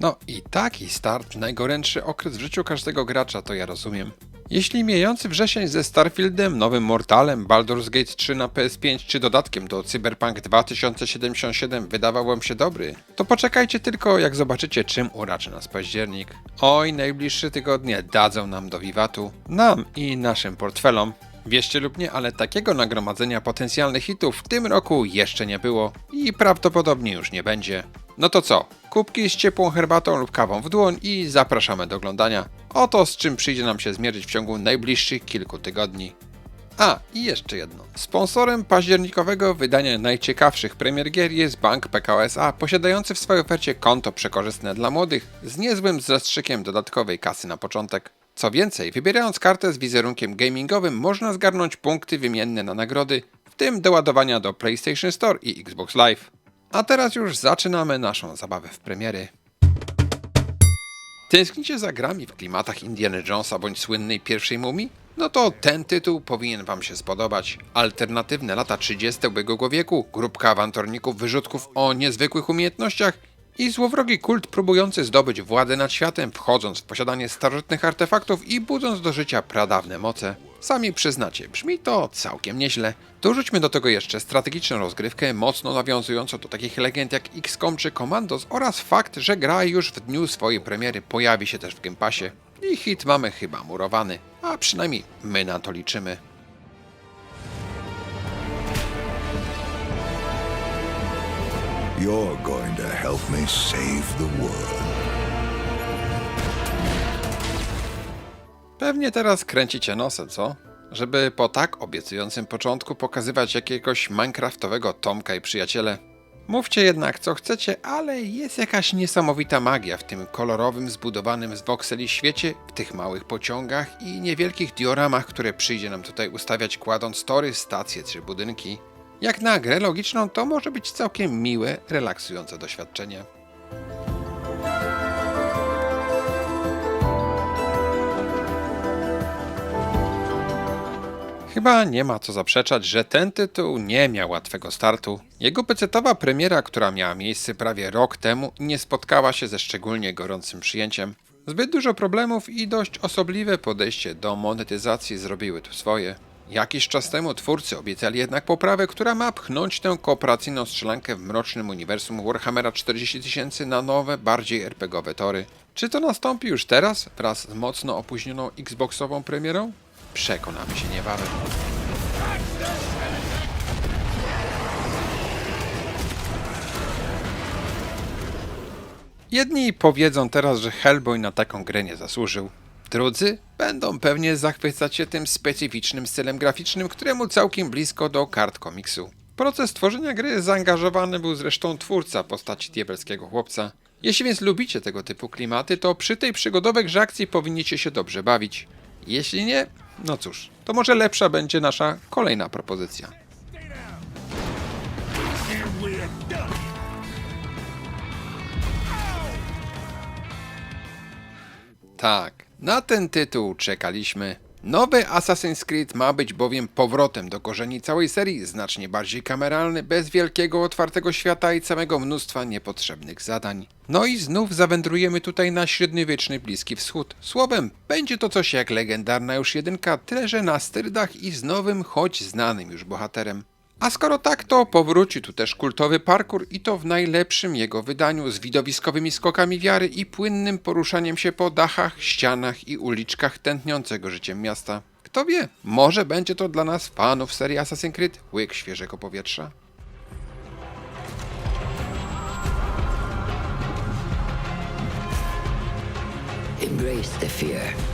No i taki start, najgorętszy okres w życiu każdego gracza, to ja rozumiem. Jeśli mijający wrzesień ze Starfieldem, nowym Mortalem, Baldur's Gate 3 na PS5 czy dodatkiem do Cyberpunk 2077 wydawał wam się dobry, to poczekajcie tylko jak zobaczycie czym uraczy nas październik. Oj, najbliższe tygodnie dadzą nam do wiwatu, nam i naszym portfelom. Wierzcie lub nie, ale takiego nagromadzenia potencjalnych hitów w tym roku jeszcze nie było i prawdopodobnie już nie będzie. No to co? Kubki z ciepłą herbatą lub kawą w dłoń i zapraszamy do oglądania. Oto z czym przyjdzie nam się zmierzyć w ciągu najbliższych kilku tygodni. A, i jeszcze jedno. Sponsorem październikowego wydania najciekawszych premier gier jest bank PKO SA, posiadający w swojej ofercie konto przekorzystne dla młodych z niezłym zastrzykiem dodatkowej kasy na początek. Co więcej, wybierając kartę z wizerunkiem gamingowym można zgarnąć punkty wymienne na nagrody, w tym do ładowania do PlayStation Store i Xbox Live. A teraz już zaczynamy naszą zabawę w premiery. Tęsknicie za grami w klimatach Indiana Jonesa bądź słynnej pierwszej mumii? No to ten tytuł powinien Wam się spodobać. Alternatywne lata 30. ubiegłego wieku, grupka awanturników wyrzutków o niezwykłych umiejętnościach i złowrogi kult próbujący zdobyć władzę nad światem, wchodząc w posiadanie starożytnych artefaktów i budząc do życia pradawne moce. Sami przyznacie, brzmi to całkiem nieźle. Dorzućmy do tego jeszcze strategiczną rozgrywkę, mocno nawiązującą do takich legend jak XCOM czy Commandos oraz fakt, że gra już w dniu swojej premiery pojawi się też w Game Passie. I hit mamy chyba murowany, a przynajmniej my na to liczymy. You're going to help me save the world. Pewnie teraz kręcicie nosem, co? Żeby po tak obiecującym początku pokazywać jakiegoś minecraftowego Tomka i przyjaciele. Mówcie jednak co chcecie, ale jest jakaś niesamowita magia w tym kolorowym, zbudowanym z voxeli świecie, w tych małych pociągach i niewielkich dioramach, które przyjdzie nam tutaj ustawiać kładąc tory, stacje czy budynki. Jak na grę logiczną to może być całkiem miłe, relaksujące doświadczenie. Chyba nie ma co zaprzeczać, że ten tytuł nie miał łatwego startu. Jego pecetowa premiera, która miała miejsce prawie rok temu, nie spotkała się ze szczególnie gorącym przyjęciem. Zbyt dużo problemów i dość osobliwe podejście do monetyzacji zrobiły tu swoje. Jakiś czas temu twórcy obiecali jednak poprawę, która ma pchnąć tę kooperacyjną strzelankę w mrocznym uniwersum Warhammera 40 tysięcy na nowe, bardziej RPGowe tory. Czy to nastąpi już teraz, wraz z mocno opóźnioną Xboxową premierą? Przekonamy się niebawem. Jedni powiedzą teraz, że Hellboy na taką grę nie zasłużył. Drudzy będą pewnie zachwycać się tym specyficznym stylem graficznym, któremu całkiem blisko do kart komiksu. W proces tworzenia gry zaangażowany był zresztą twórca postaci diabelskiego chłopca. Jeśli więc lubicie tego typu klimaty, to przy tej przygodowej grze akcji powinniście się dobrze bawić. Jeśli nie, no cóż, to może lepsza będzie nasza kolejna propozycja. Tak, na ten tytuł czekaliśmy. Nowy Assassin's Creed ma być bowiem powrotem do korzeni całej serii, znacznie bardziej kameralny, bez wielkiego otwartego świata i całego mnóstwa niepotrzebnych zadań. No i znów zawędrujemy tutaj na średniowieczny Bliski Wschód. Słowem, będzie to coś jak legendarna już jedynka, tyle że na styrydach i z nowym, choć znanym już bohaterem. A skoro tak, to powróci tu też kultowy parkour i to w najlepszym jego wydaniu z widowiskowymi skokami wiary i płynnym poruszaniem się po dachach, ścianach i uliczkach tętniącego życiem miasta. Kto wie, może będzie to dla nas fanów serii Assassin's Creed łyk świeżego powietrza. Embrace the fear.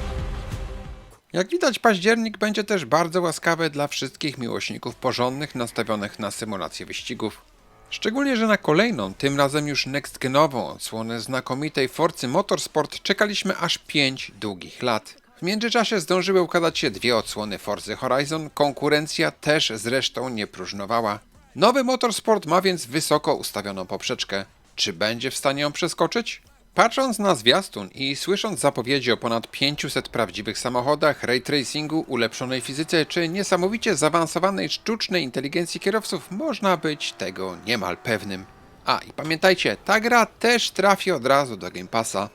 Jak widać, październik będzie też bardzo łaskawy dla wszystkich miłośników porządnych nastawionych na symulację wyścigów. Szczególnie, że na kolejną, tym razem już next-genową odsłonę znakomitej Forcy Motorsport czekaliśmy aż 5 długich lat. W międzyczasie zdążyły ukazać się dwie odsłony Forzy Horizon, konkurencja też zresztą nie próżnowała. Nowy Motorsport ma więc wysoko ustawioną poprzeczkę. Czy będzie w stanie ją przeskoczyć? Patrząc na zwiastun i słysząc zapowiedzi o ponad 500 prawdziwych samochodach, ray tracingu, ulepszonej fizyce czy niesamowicie zaawansowanej sztucznej inteligencji kierowców, można być tego niemal pewnym. A i pamiętajcie, ta gra też trafi od razu do Game Passa.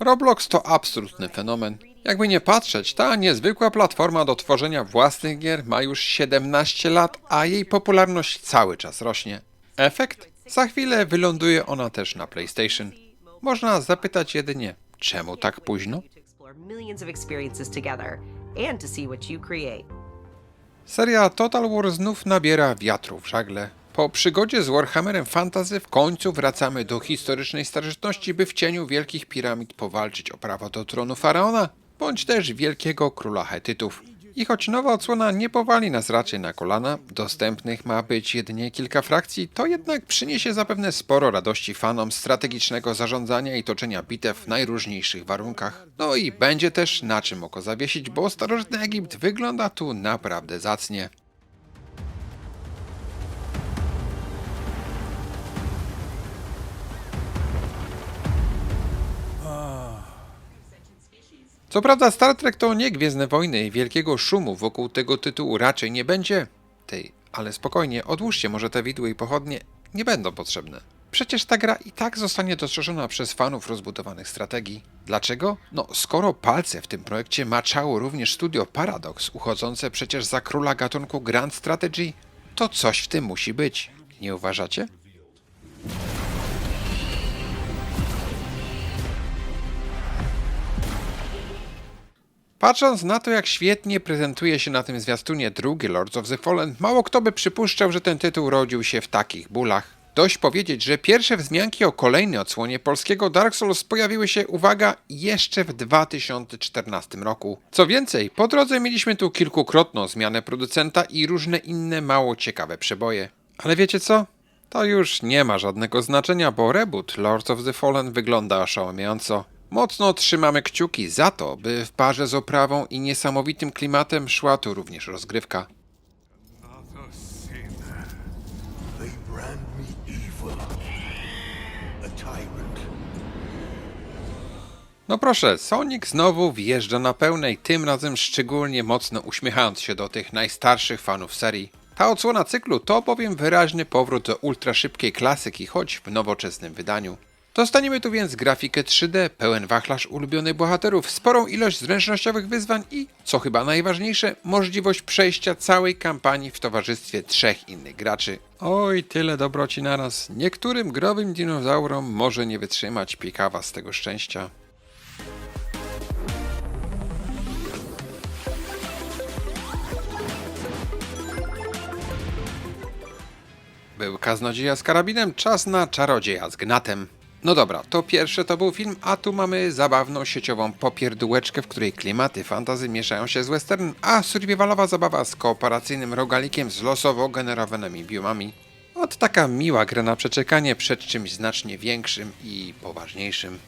Roblox to absolutny fenomen. Jakby nie patrzeć, ta niezwykła platforma do tworzenia własnych gier ma już 17 lat, a jej popularność cały czas rośnie. Efekt? Za chwilę wyląduje ona też na PlayStation. Można zapytać jedynie, czemu tak późno? Seria Total War znów nabiera wiatru w żagle. Po przygodzie z Warhammerem Fantasy w końcu wracamy do historycznej starożytności, by w cieniu wielkich piramid powalczyć o prawo do tronu faraona, bądź też wielkiego króla Hetytów. I choć nowa odsłona nie powali nas raczej na kolana, dostępnych ma być jedynie kilka frakcji, to jednak przyniesie zapewne sporo radości fanom strategicznego zarządzania i toczenia bitew w najróżniejszych warunkach. No i będzie też na czym oko zawiesić, bo starożytny Egipt wygląda tu naprawdę zacnie. Co prawda Star Trek to nie Gwiezdne Wojny i wielkiego szumu wokół tego tytułu raczej nie będzie. Tej, ale spokojnie, odłóżcie może te widły i pochodnie, nie będą potrzebne. Przecież ta gra i tak zostanie dostrzeżona przez fanów rozbudowanych strategii. Dlaczego? No, skoro palce w tym projekcie maczało również studio Paradox, uchodzące przecież za króla gatunku Grand Strategy, to coś w tym musi być. Nie uważacie? Patrząc na to, jak świetnie prezentuje się na tym zwiastunie drugi Lords of the Fallen, mało kto by przypuszczał, że ten tytuł rodził się w takich bólach. Dość powiedzieć, że pierwsze wzmianki o kolejnej odsłonie polskiego Dark Souls pojawiły się, uwaga, jeszcze w 2014 roku. Co więcej, po drodze mieliśmy tu kilkukrotną zmianę producenta i różne inne mało ciekawe przeboje. Ale wiecie co? To już nie ma żadnego znaczenia, bo reboot Lords of the Fallen wygląda oszałamiająco. Mocno trzymamy kciuki za to, by w parze z oprawą i niesamowitym klimatem szła tu również rozgrywka. No proszę, Sonic znowu wjeżdża na pełnej, tym razem szczególnie mocno uśmiechając się do tych najstarszych fanów serii. Ta odsłona cyklu to bowiem wyraźny powrót do ultraszybkiej klasyki, choć w nowoczesnym wydaniu. Dostaniemy tu więc grafikę 3D, pełen wachlarz ulubionych bohaterów, sporą ilość zręcznościowych wyzwań i, co chyba najważniejsze, możliwość przejścia całej kampanii w towarzystwie trzech innych graczy. Oj, tyle dobroci naraz. Niektórym growym dinozaurom może nie wytrzymać piekawa z tego szczęścia. Był kaznodzieja z karabinem, czas na czarodzieja z gnatem. No dobra, to pierwsze to był film, a tu mamy zabawną sieciową popierdółeczkę, w której klimaty fantazy mieszają się z western, a survivalowa zabawa z kooperacyjnym rogalikiem z losowo generowanymi biomami. Od taka miła gra na przeczekanie przed czymś znacznie większym i poważniejszym.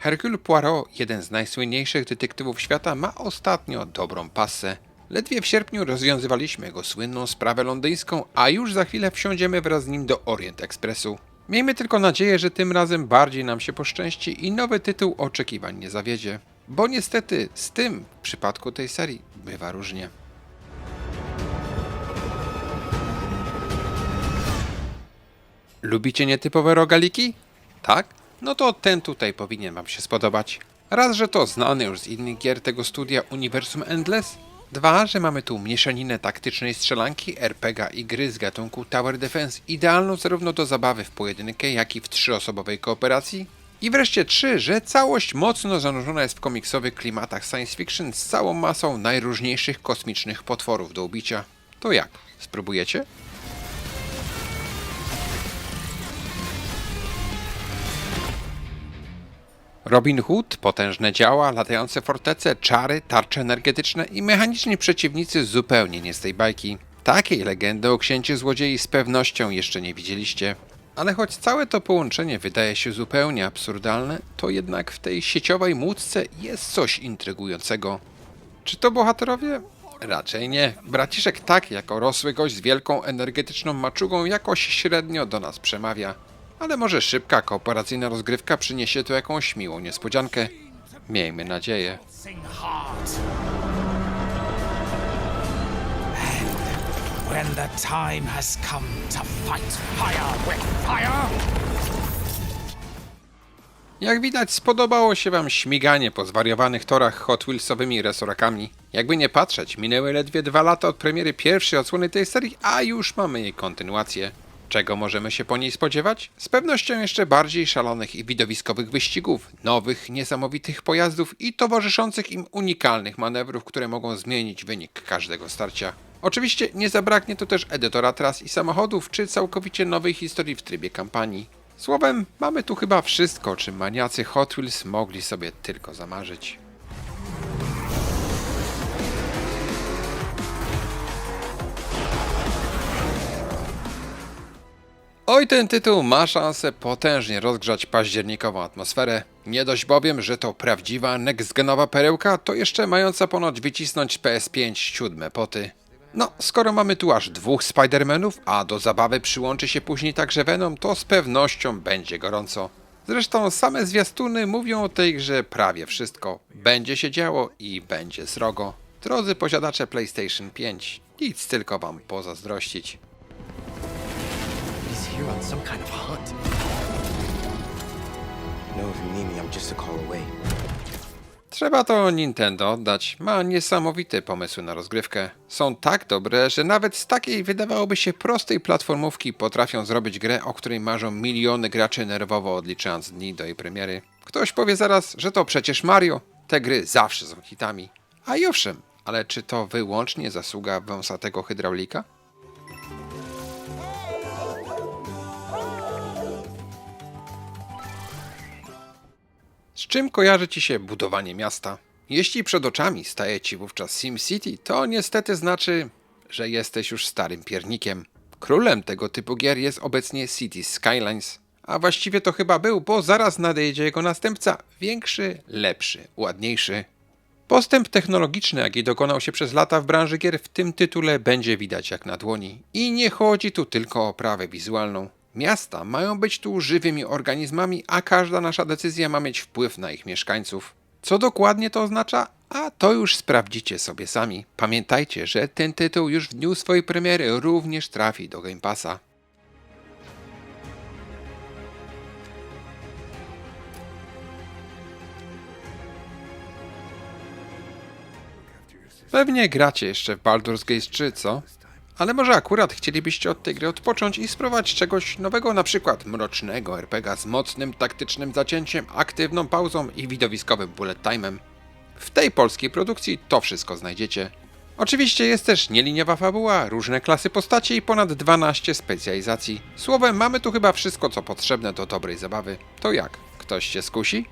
Hercule Poirot, jeden z najsłynniejszych detektywów świata, ma ostatnio dobrą pasę. Ledwie w sierpniu rozwiązywaliśmy jego słynną sprawę londyńską, a już za chwilę wsiądziemy wraz z nim do Orient Expressu. Miejmy tylko nadzieję, że tym razem bardziej nam się poszczęści i nowy tytuł oczekiwań nie zawiedzie. Bo niestety z tym w przypadku tej serii bywa różnie. Lubicie nietypowe rogaliki? Tak? No to ten tutaj powinien Wam się spodobać. Raz, że to znany już z innych gier tego studia Uniwersum Endless. Dwa, że mamy tu mieszaninę taktycznej strzelanki, RPG i gry z gatunku Tower Defense, idealną zarówno do zabawy w pojedynkę, jak i w trzyosobowej kooperacji. I wreszcie trzy, że całość mocno zanurzona jest w komiksowych klimatach science fiction z całą masą najróżniejszych kosmicznych potworów do ubicia. To jak? Spróbujecie? Robin Hood, potężne działa, latające fortece, czary, tarcze energetyczne i mechaniczni przeciwnicy zupełnie nie z tej bajki. Takiej legendy o księciu złodziei z pewnością jeszcze nie widzieliście. Ale choć całe to połączenie wydaje się zupełnie absurdalne, to jednak w tej sieciowej łódce jest coś intrygującego. Czy to bohaterowie? Raczej nie. Braciszek tak, jako rosły gość z wielką energetyczną maczugą, jakoś średnio do nas przemawia. Ale może szybka, kooperacyjna rozgrywka przyniesie tu jakąś miłą niespodziankę. Miejmy nadzieję. When the time has come to fight fire with fire, Jak widać, spodobało się Wam śmiganie po zwariowanych torach Hot Wheelsowymi resorakami. Jakby nie patrzeć, minęły ledwie dwa lata od premiery pierwszej odsłony tej serii, a już mamy jej kontynuację. Czego możemy się po niej spodziewać? Z pewnością jeszcze bardziej szalonych i widowiskowych wyścigów, nowych, niesamowitych pojazdów i towarzyszących im unikalnych manewrów, które mogą zmienić wynik każdego starcia. Oczywiście nie zabraknie tu też edytora tras i samochodów, czy całkowicie nowej historii w trybie kampanii. Słowem, mamy tu chyba wszystko, czym maniacy Hot Wheels mogli sobie tylko zamarzyć. Oj, ten tytuł ma szansę potężnie rozgrzać październikową atmosferę. Nie dość bowiem, że to prawdziwa next-genowa perełka, to jeszcze mająca ponoć wycisnąć z PS5 siódme poty. No, skoro mamy tu aż dwóch Spider-Manów, a do zabawy przyłączy się później także Venom, to z pewnością będzie gorąco. Zresztą same zwiastuny mówią o tej grze prawie wszystko. Będzie się działo i będzie srogo. Drodzy posiadacze PlayStation 5, nic tylko wam pozazdrościć. Here on some kind of hunt. No, if you need me, I'm just a call away. Trzeba to Nintendo oddać. Ma niesamowite pomysły na rozgrywkę. Są tak dobre, że nawet z takiej wydawałoby się prostej platformówki potrafią zrobić grę, o której marzą miliony graczy nerwowo odliczając dni do jej premiery. Ktoś powie zaraz, że to przecież Mario. Te gry zawsze są hitami. A i owszem, ale czy to wyłącznie zasługa wąsatego hydraulika? Z czym kojarzy ci się budowanie miasta? Jeśli przed oczami staje ci wówczas SimCity, to niestety znaczy, że jesteś już starym piernikiem. Królem tego typu gier jest obecnie Cities Skylines, a właściwie to chyba był, bo zaraz nadejdzie jego następca, większy, lepszy, ładniejszy. Postęp technologiczny, jaki dokonał się przez lata w branży gier, w tym tytule będzie widać jak na dłoni. I nie chodzi tu tylko o oprawę wizualną. Miasta mają być tu żywymi organizmami, a każda nasza decyzja ma mieć wpływ na ich mieszkańców. Co dokładnie to oznacza? A to już sprawdzicie sobie sami. Pamiętajcie, że ten tytuł już w dniu swojej premiery również trafi do Game Passa. Pewnie gracie jeszcze w Baldur's Gate 3, co? Ale może akurat chcielibyście od tej gry odpocząć i spróbować czegoś nowego, na przykład mrocznego RPGa z mocnym taktycznym zacięciem, aktywną pauzą i widowiskowym bullet time'em. W tej polskiej produkcji to wszystko znajdziecie. Oczywiście jest też nieliniowa fabuła, różne klasy postaci i ponad 12 specjalizacji. Słowem, mamy tu chyba wszystko, co potrzebne do dobrej zabawy. To jak? Ktoś się skusi?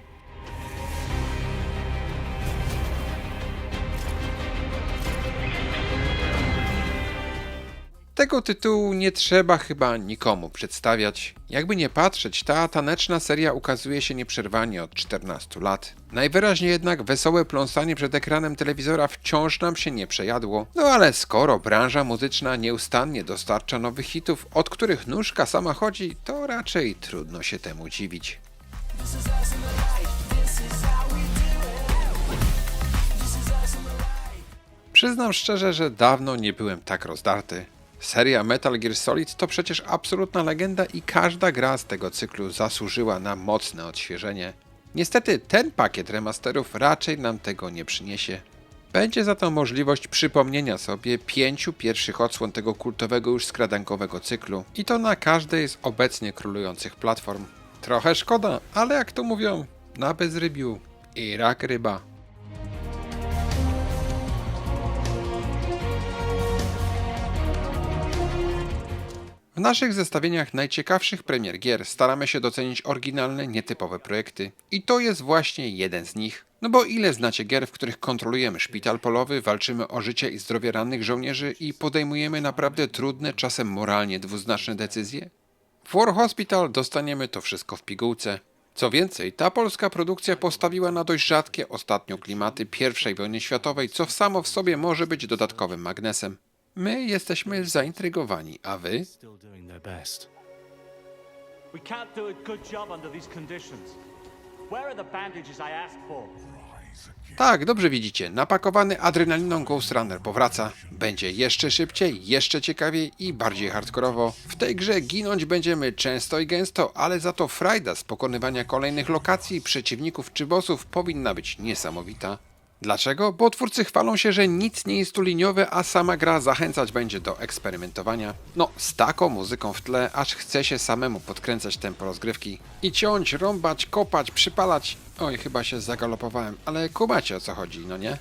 Tego tytułu nie trzeba chyba nikomu przedstawiać. Jakby nie patrzeć, ta taneczna seria ukazuje się nieprzerwanie od 14 lat. Najwyraźniej jednak wesołe pląsanie przed ekranem telewizora wciąż nam się nie przejadło. No ale skoro branża muzyczna nieustannie dostarcza nowych hitów, od których nóżka sama chodzi, to raczej trudno się temu dziwić. Przyznam szczerze, że dawno nie byłem tak rozdarty. Seria Metal Gear Solid to przecież absolutna legenda i każda gra z tego cyklu zasłużyła na mocne odświeżenie. Niestety ten pakiet remasterów raczej nam tego nie przyniesie. Będzie za to możliwość przypomnienia sobie pięciu pierwszych odsłon tego kultowego już skradankowego cyklu i to na każdej z obecnie królujących platform. Trochę szkoda, ale jak to mówią, na bezrybiu i rak ryba. W naszych zestawieniach najciekawszych premier gier staramy się docenić oryginalne, nietypowe projekty. I to jest właśnie jeden z nich. No bo ile znacie gier, w których kontrolujemy szpital polowy, walczymy o życie i zdrowie rannych żołnierzy i podejmujemy naprawdę trudne, czasem moralnie dwuznaczne decyzje? W War Hospital dostaniemy to wszystko w pigułce. Co więcej, ta polska produkcja postawiła na dość rzadkie ostatnio klimaty I wojny światowej, co samo w sobie może być dodatkowym magnesem. My jesteśmy zaintrygowani, a wy? Still doing their best. We can't do a good job under these conditions. Where are the bandages I asked for? Tak, dobrze widzicie, napakowany adrenaliną Ghost Runner powraca. Będzie jeszcze szybciej, jeszcze ciekawiej i bardziej hardkorowo. W tej grze ginąć będziemy często i gęsto, ale za to frajda z pokonywania kolejnych lokacji, przeciwników czy bossów powinna być niesamowita. Dlaczego? Bo twórcy chwalą się, że nic nie jest tu liniowe, a sama gra zachęcać będzie do eksperymentowania. No, z taką muzyką w tle, aż chce się samemu podkręcać tempo rozgrywki. I ciąć, rąbać, kopać, przypalać. Oj, chyba się zagalopowałem, ale kumacie o co chodzi, no nie?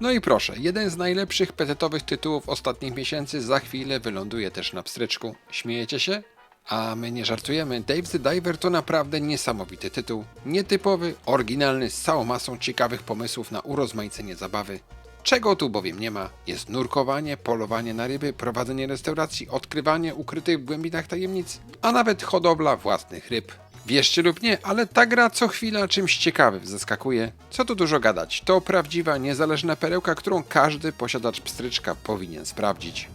No i proszę, jeden z najlepszych petetowych tytułów ostatnich miesięcy za chwilę wyląduje też na pstryczku. Śmiejecie się? A my nie żartujemy. Dave the Diver to naprawdę niesamowity tytuł. Nietypowy, oryginalny, z całą masą ciekawych pomysłów na urozmaicenie zabawy. Czego tu bowiem nie ma? Jest nurkowanie, polowanie na ryby, prowadzenie restauracji, odkrywanie ukrytych w głębinach tajemnic, a nawet hodowla własnych ryb. Wierzcie lub nie, ale ta gra co chwila czymś ciekawym zaskakuje. Co tu dużo gadać, to prawdziwa, niezależna perełka, którą każdy posiadacz pstryczka powinien sprawdzić.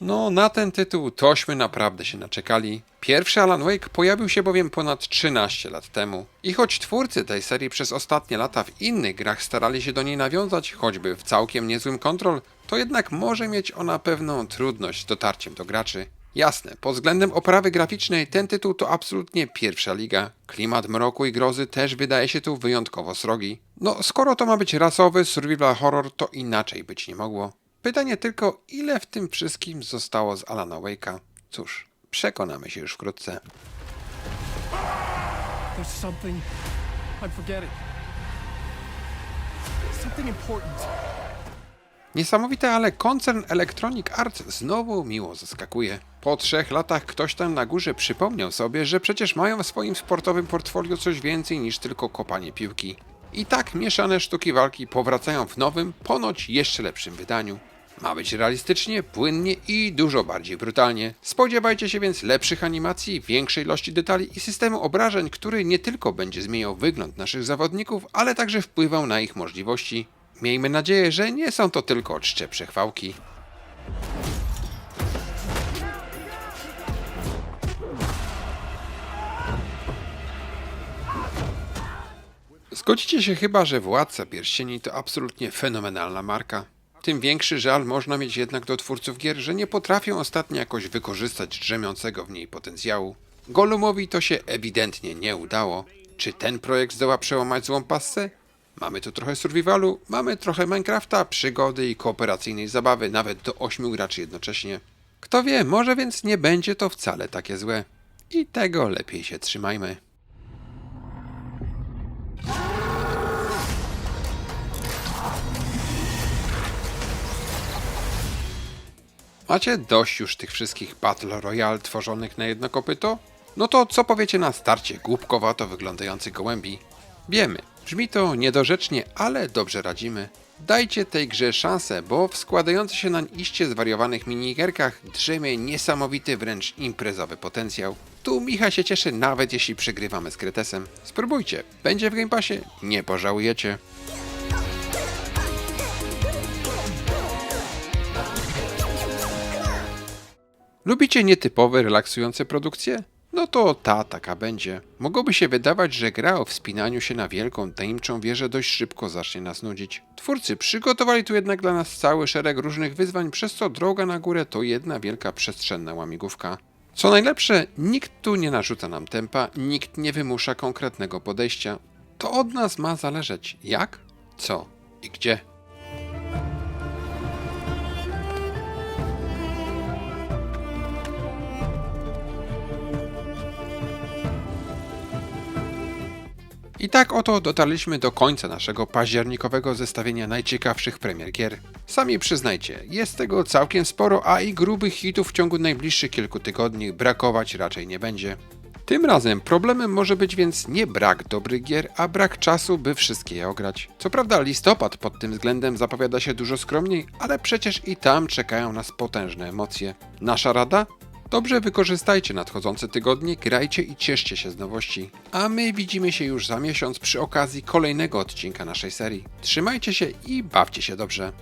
No, na ten tytuł tośmy naprawdę się naczekali. Pierwszy Alan Wake pojawił się bowiem ponad 13 lat temu. I choć twórcy tej serii przez ostatnie lata w innych grach starali się do niej nawiązać, choćby w całkiem niezłym kontrol, to jednak może mieć ona pewną trudność z dotarciem do graczy. Jasne, pod względem oprawy graficznej ten tytuł to absolutnie pierwsza liga. Klimat mroku i grozy też wydaje się tu wyjątkowo srogi. No, skoro to ma być rasowy survival horror, to inaczej być nie mogło. Pytanie tylko, ile w tym wszystkim zostało z Alana Wake'a? Cóż, przekonamy się już wkrótce. There's something I'm forgetting. Something important. Niesamowite, ale koncern Electronic Arts znowu miło zaskakuje. Po trzech latach ktoś tam na górze przypomniał sobie, że przecież mają w swoim sportowym portfolio coś więcej niż tylko kopanie piłki. I tak mieszane sztuki walki powracają w nowym, ponoć jeszcze lepszym wydaniu. Ma być realistycznie, płynnie i dużo bardziej brutalnie. Spodziewajcie się więc lepszych animacji, większej ilości detali i systemu obrażeń, który nie tylko będzie zmieniał wygląd naszych zawodników, ale także wpływał na ich możliwości. Miejmy nadzieję, że nie są to tylko czcze przechwałki. Zgodzicie się chyba, że Władca Pierścieni to absolutnie fenomenalna marka. Tym większy żal można mieć jednak do twórców gier, że nie potrafią ostatnio jakoś wykorzystać drzemiącego w niej potencjału. Golumowi to się ewidentnie nie udało. Czy ten projekt zdoła przełamać złą passę? Mamy tu trochę survivalu, mamy trochę Minecrafta, przygody i kooperacyjnej zabawy, nawet do 8 graczy jednocześnie. Kto wie, może więc nie będzie to wcale takie złe. I tego lepiej się trzymajmy. Macie dość już tych wszystkich Battle Royale tworzonych na jedno kopyto? No to co powiecie na starcie głupkowato wyglądających gołębi? Wiemy, brzmi to niedorzecznie, ale dobrze radzimy. Dajcie tej grze szansę, bo w składających się na iście zwariowanych minigierkach drzemie niesamowity wręcz imprezowy potencjał. Tu Micha się cieszy nawet jeśli przegrywamy z Kretesem. Spróbujcie, będzie w Game Passie, nie pożałujecie. Lubicie nietypowe, relaksujące produkcje? No to ta taka będzie. Mogłoby się wydawać, że gra o wspinaniu się na wielką, tajemniczą wieżę dość szybko zacznie nas nudzić. Twórcy przygotowali tu jednak dla nas cały szereg różnych wyzwań, przez co droga na górę to jedna wielka przestrzenna łamigłówka. Co najlepsze, nikt tu nie narzuca nam tempa, nikt nie wymusza konkretnego podejścia. To od nas ma zależeć jak, co i gdzie. I tak oto dotarliśmy do końca naszego październikowego zestawienia najciekawszych premier gier. Sami przyznajcie, jest tego całkiem sporo, a i grubych hitów w ciągu najbliższych kilku tygodni brakować raczej nie będzie. Tym razem problemem może być więc nie brak dobrych gier, a brak czasu, by wszystkie je ograć. Co prawda listopad pod tym względem zapowiada się dużo skromniej, ale przecież i tam czekają nas potężne emocje. Nasza rada? Dobrze wykorzystajcie nadchodzące tygodnie, grajcie i cieszcie się z nowości. A my widzimy się już za miesiąc przy okazji kolejnego odcinka naszej serii. Trzymajcie się i bawcie się dobrze.